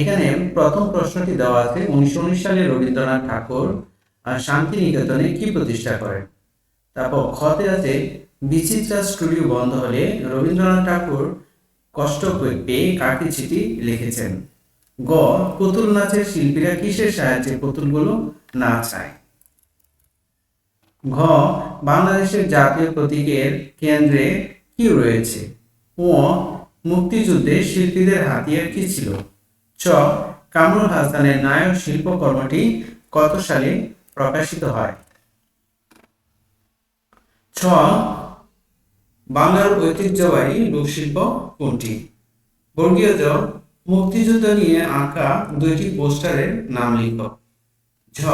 এখানে প্রথম প্রশ্নটি দেওয়া আছে, উনিশশো উনিশ সালে রবীন্দ্রনাথ ঠাকুর শান্তিনিকেতনে কি প্রতিষ্ঠা করেন? তারপর ক্ষতে আছে, বিচিত্রা স্টুডিও বন্ধ হলে রবীন্দ্রনাথ ঠাকুর কষ্ট পেয়ে কাকে চিঠি লিখেছেন? গ, পুতুল নাচের শিল্পীরা কিসের সাহায্যে পুতুলগুলো নাচায়? ঘ, বাংলাদেশের জাতীয় প্রতীকের কেন্দ্রে কি রয়েছে? ও মুক্তিযুদ্ধে শিল্পীদের হাতিয়ার কি ছিল? চ কামরুল হাসানের নায়ক শিল্পকর্মটি কত সালে প্রকাশিত হয়? ছ, বাংলার ঐতিহ্যবাহী লোকশিল্প কোনটি? বর্গীয় জ মুক্তিযুদ্ধ নিয়ে আঁকা দুইটি পোস্টারের নাম লিখ। ঝ,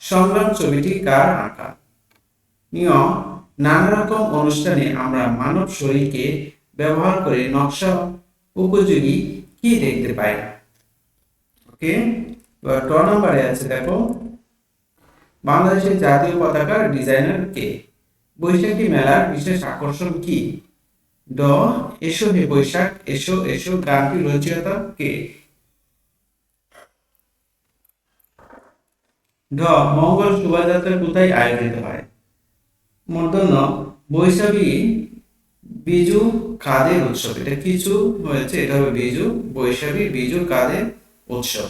সংগ্রাম ছবিটি কার আঁকা? নিয়ম নানা রকম অনুষ্ঠানে আমরা মানব শরীরকে ব্যবহার করে নকশা উপযোগী কি দেখতে পাই? ওকে ট নম্বরে আছে দেখো, বাংলাদেশের জাতীয় পতাকার ডিজাইনার কে? বৈশাখী মেলার বিশেষ আকর্ষণ কি? ড, এসো হে বৈশাখ, এসো এসো, গানটি রচয়িতা কে? ঢ মঙ্গল শোভাযাত্রা কোথায় আয়োজিত হয়? মূর্ধন্য বৈশাখী বিজু কাদের উৎসব? এটা কিছু হয়েছে, এটা হবে বিজু বৈশাখী বিজু কাদের উৎসব?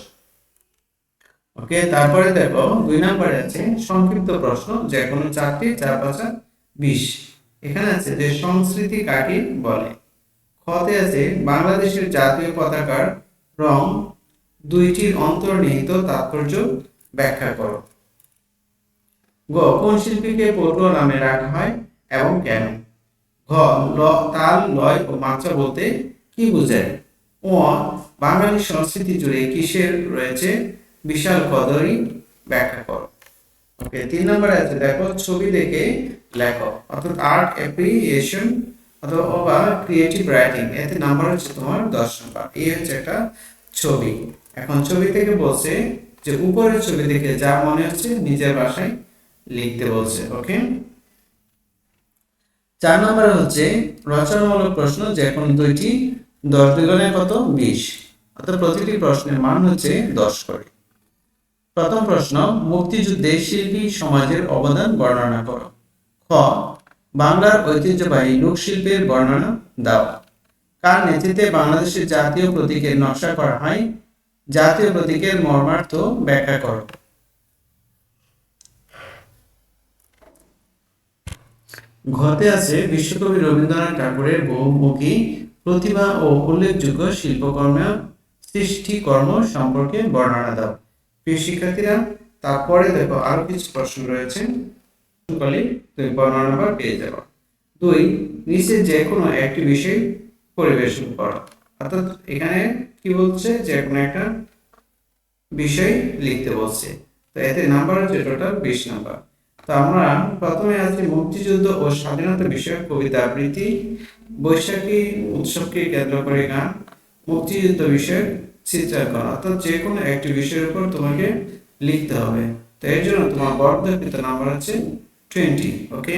ওকে, তারপরে দেখো, দুই নম্বরে আছে সংক্ষিপ্ত প্রশ্ন, যে কোনো চারটি, চার, পাঁচা বিশ। এখানে আছে যে সংস্কৃতি কাকে বলে? খতে আছে বাংলাদেশের জাতীয় পতাকার রং দুইটির অন্তর্নিহিত তাৎপর্য ব্যাখ্যা করো। গ, কোন শিল্পীকে পটুয়া নামে রাখা হয় এবং কেন? ঘ, ল- তাল, লয় ও মাত্রা বলতে কি বোঝায়? ও বাঙালি সংস্কৃতি জুড়ে কিসের রয়েছে বিশাল কদরই ব্যাখ্যা করো? ওকে, তিন নম্বরে আছে, দেখো, ছবি দেখে লেখো, অর্থাৎ আর্ট অ্যাপ্রিসিয়েশন অথবা ক্রিয়েটিভ রাইটিং এতে নাম্বার হচ্ছে তোমার দশ নম্বর এই হচ্ছে একটা ছবি। এখন ছবি থেকে বলছে যে উপরের ছবি দেখে যা মনে হচ্ছে নিজের ভাষায় লিখতে বলছে ওকে চার নম্বরে হচ্ছে, রচনামূলক প্রশ্ন যে কোন দুইটি দশ দুগুণে কত? বিশ। অর্থাৎ প্রতিটি প্রশ্নের মান হচ্ছে দশ করে। প্রথম প্রশ্ন, মুক্তিযুদ্ধে শিল্পী সমাজের অবদান বর্ণনা করো। খ, বাংলার ঐতিহ্যবাহী লোকশিল্পের বর্ণনা দাও। কার নেতৃত্বে বাংলাদেশের জাতীয় প্রতীকের নকশা করা হয়? জাতীয় প্রতীকের মর্মার্থ ব্যাখ্যা করো। ঘতে আছে বিশ্বকবি রবীন্দ্রনাথ ঠাকুরের বহুমুখী প্রতিভা ও উল্লেখযোগ্য শিল্পকর্ম, সৃষ্টিকর্ম সম্পর্কে বর্ণনা দাও। প্রিয় শিক্ষার্থীরা, তারপরে দেখো আরও কিছু প্রশ্ন রয়েছে। তুমি বর্ণনা বা পেয়ে যাবে। দুই, নিচে যে কোনো একটি বিষয় পরিবেশন করো। অর্থাৎ এখানে কি বলছে? যে কোনো একটা বিষয় লিখতে বলছে। তো এতে নাম্বার হচ্ছে টোটাল বিশ নাম্বার। তো আমরা প্রথমে আজকে মুক্তিযুদ্ধ ও স্বাধীনতা বিষয়ক কবিতা আবৃত্তি, বৈশাখী উৎসবকে কেন্দ্র করে গান, মুক্তিযুদ্ধ বিষয়ক চিত্রাঙ্কন, অর্থাৎ যে কোনো একটি বিষয়ের উপর তোমাকে লিখতে হবে। তো এর জন্য তোমার বর্ধকৃত নাম্বার হচ্ছে টোয়েন্টি ওকে